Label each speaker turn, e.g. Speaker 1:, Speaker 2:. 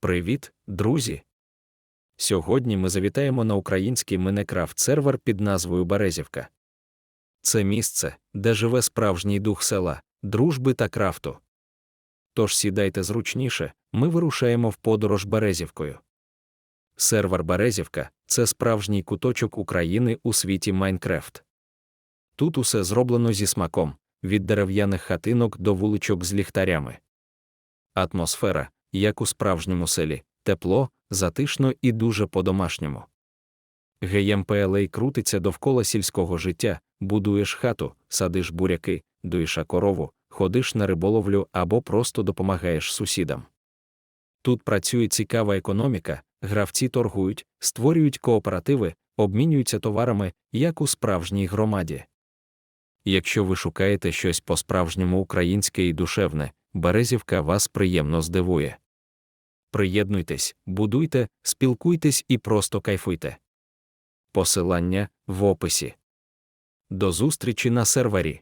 Speaker 1: Привіт, друзі! Сьогодні ми завітаємо на український Минекрафт сервер під назвою Березівка. Це місце, де живе справжній дух села, дружби та крафту. Тож сідайте зручніше, ми вирушаємо в подорож Березівкою. Сервер Березівка це справжній куточок України у світі Майнкрафт. Тут усе зроблено зі смаком, від дерев'яних хатинок до вуличок з ліхтарями. Атмосфера, як у справжньому селі, тепло, затишно і дуже по-домашньому. ГМПЛА крутиться довкола сільського життя, будуєш хату, садиш буряки, дуєш корову, ходиш на риболовлю або просто допомагаєш сусідам. Тут працює цікава економіка, гравці торгують, створюють кооперативи, обмінюються товарами, як у справжній громаді. Якщо ви шукаєте щось по-справжньому українське і душевне, Березівка вас приємно здивує. Приєднуйтесь, будуйте, спілкуйтесь і просто кайфуйте. Посилання в описі. До зустрічі на сервері.